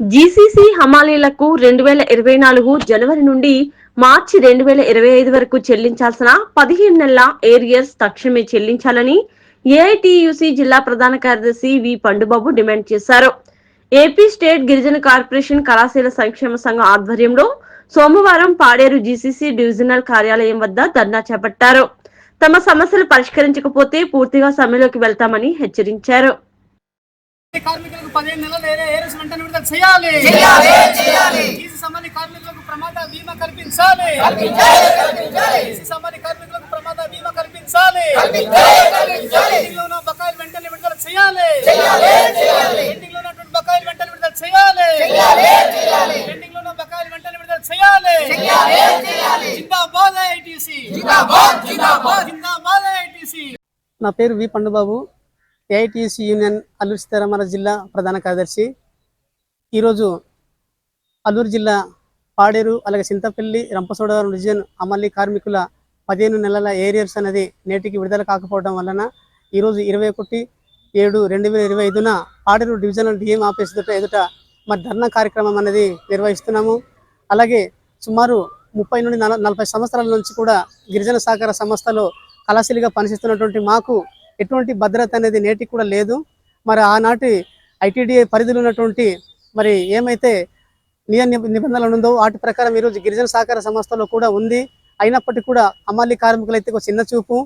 GCC హమాలీలకు రెండు వేల ఇరవై నాలుగు జనవరి నుండి మార్చి రెండు వేల ఇరవై ఐదు వరకు చెల్లించాల్సిన పదిహేను నెలల ఏరియర్స్ తక్షణమే చెల్లించాలని ఏఐటియుసి జిల్లా ప్రధాన కార్యదర్శి వి పండుబాబు డిమాండ్ చేశారు. ఏపీ స్టేట్ గిరిజన కార్పొరేషన్ కళాశాల సంక్షేమ సంఘం ఆధ్వర్యంలో సోమవారం పాడేరు జీసీసీ డివిజనల్ కార్యాలయం వద్ద ధర్నా చేపట్టారు. తమ సమస్యలు పరిష్కరించకపోతే పూర్తిగా సమ్మెలోకి వెళ్తామని హెచ్చరించారు. కార్మికులకు పదిహేను నెలలు ఏరే ఏరేసి వెంటనే విడుదల చేయాలి. ఈసీ సంబంధి కార్మికులకు ప్రమాద బీమా కల్పించాలి. ఈసీ సంబంధి కార్మికులకు ప్రమాద బీమా కల్పించాలి. బకాయిలు వెంటనే విడుదల చేయాలి. పెండింగ్లో ఉన్నటువంటి బకాయిలు వెంటనే విడుదల చేయాలి. పెండింగ్లో ఉన్న బకాయిలు వెంటనే విడుదల చేయాలి. జిందాబాద్ ఐటీసీ. జిందాబాద్ ఐటీసీ. నా పేరు V Pandubabu. AITC union Alluri Sitarama జిల్లా ప్రధాన కార్యదర్శి. ఈరోజు అల్లూరు జిల్లా పాడేరు అలాగే చింతపల్లి రంపసోడవరం డివిజన్ అమల్లి కార్మికుల పదిహేను నెలల ఏరియర్స్ అనేది నేటికి విడుదల కాకపోవడం వలన ఈరోజు ఇరవై ఒకటి ఏడు రెండు వేల ఇరవై ఐదున పాడేరు డివిజనల్ డిఎం ఆఫీస్ ఎదుట ఎదుట మరి ధర్నా కార్యక్రమం అనేది నిర్వహిస్తున్నాము. అలాగే సుమారు ముప్పై నుండి నలభై సంవత్సరాల నుంచి కూడా గిరిజన సహకార సంస్థలో కళాశీలిగా పనిచేస్తున్నటువంటి మాకు ఎటువంటి భద్రత అనేది నేటికి కూడా లేదు. మరి ఆనాటి ఐటీడీఏ పరిధిలో ఉన్నటువంటి మరి ఏమైతే నియ నిబంధనలు ఉందో వాటి ప్రకారం ఈరోజు గిరిజన సహకార సంస్థలో కూడా ఉంది. అయినప్పటికీ కూడా అమలు కార్మికులైతే ఒక చిన్న చూపు.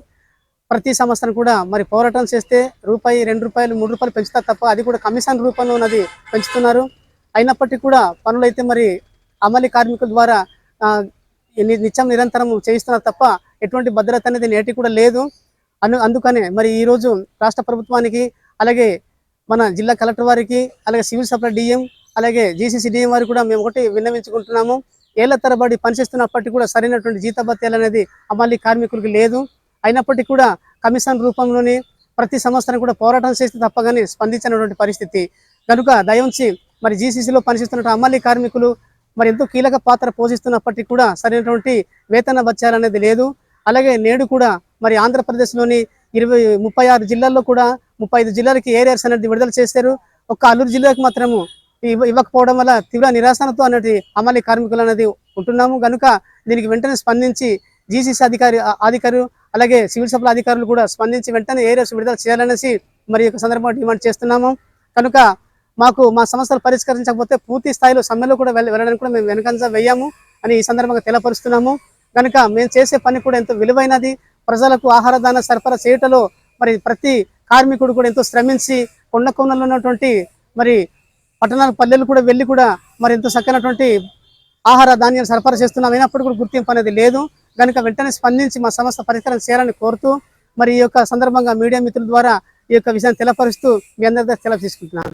ప్రతి సంస్థను కూడా మరి పోరాటం చేస్తే రూపాయి రెండు రూపాయలు మూడు రూపాయలు పెంచుతారు తప్ప అది కూడా కమిషన్ రూపంలో ఉన్నది పెంచుతున్నారు. అయినప్పటికీ కూడా పనులైతే మరి అమలి కార్మికుల ద్వారా నిత్యం నిరంతరం చేయిస్తున్నారు తప్ప ఎటువంటి భద్రత అనేది నేటి కూడా లేదు. అను అందుకనే మరి ఈ రోజు రాష్ట్ర ప్రభుత్వానికి అలాగే మన జిల్లా కలెక్టర్ వారికి అలాగే సివిల్ సప్లై డిఎం అలాగే జీసీసీ డిఎం వారికి కూడా మేము ఒకటి విన్నవించుకుంటున్నాము. ఏళ్ళ తరబడి పనిచేస్తున్నప్పటికీ కూడా సరైనటువంటి జీతభత్యాలు అనేది అమలు కార్మికులకి లేదు. అయినప్పటికీ కూడా కమిషన్ రూపంలోని ప్రతి సంవత్సరం కూడా పోరాటం చేస్తే తప్పగానే స్పందించినటువంటి పరిస్థితి. కనుక దయవుంచి మరి జీసీసీలో పనిచేస్తున్న అమ్మాలి కార్మికులు మరి ఎంతో కీలక పాత్ర పోషిస్తున్నప్పటికీ కూడా సరైనటువంటి వేతన భత్యాలు అనేది లేదు. అలాగే నేడు కూడా మరి ఆంధ్రప్రదేశ్లోని ఇరవై ముప్పై ఆరు జిల్లాల్లో కూడా ముప్పై ఐదు జిల్లాలకి ఏరియర్స్ అనేది విడుదల చేశారు. ఒక్క అల్లూరు జిల్లాకి మాత్రము ఇవ్వ- ఇవ్వకపోవడం వల్ల తీవ్ర నిరాశనతో అనేది అమలు కార్మికులు అనేది ఉంటున్నాము. కనుక దీనికి వెంటనే స్పందించి జీసీసీ అధికారి అధికారులు అలాగే సివిల్ సప్లై అధికారులు కూడా స్పందించి వెంటనే ఏరియాస్ విడుదల చేయాలనేసి మరి యొక్క సందర్భంగా డిమాండ్ చేస్తున్నాము. కనుక మాకు మా సమస్యలు పరిష్కరించకపోతే పూర్తి స్థాయిలో సమ్మెలో కూడా వెళ్ళడానికి కూడా మేము వెనకంజ వేయాము అని ఈ సందర్భంగా తెలపరుస్తున్నాము. కనుక మేము చేసే పని కూడా ఎంతో విలువైనది. ప్రజలకు ఆహార దాన సరఫరా చేయటంలో మరి ప్రతి కార్మికుడు కూడా ఎంతో శ్రమించి కొండ కోణంలో ఉన్నటువంటి మరి పట్టణాల పల్లెలు కూడా వెళ్ళి కూడా మరి ఎంతో చక్కనటువంటి ఆహార ధాన్యాలు సరఫరా చేస్తున్నాం. అయినప్పుడు కూడా గుర్తింపు అనేది లేదు. కనుక వెంటనే స్పందించి మా సమస్య పరిష్కారం చేయాలని కోరుతూ మరి ఈ యొక్క సందర్భంగా మీడియా మిత్రుల ద్వారా ఈ యొక్క విషయాన్ని తెలపరుస్తూ మీ అందరి దగ్గర తెలప తీసుకుంటున్నాను.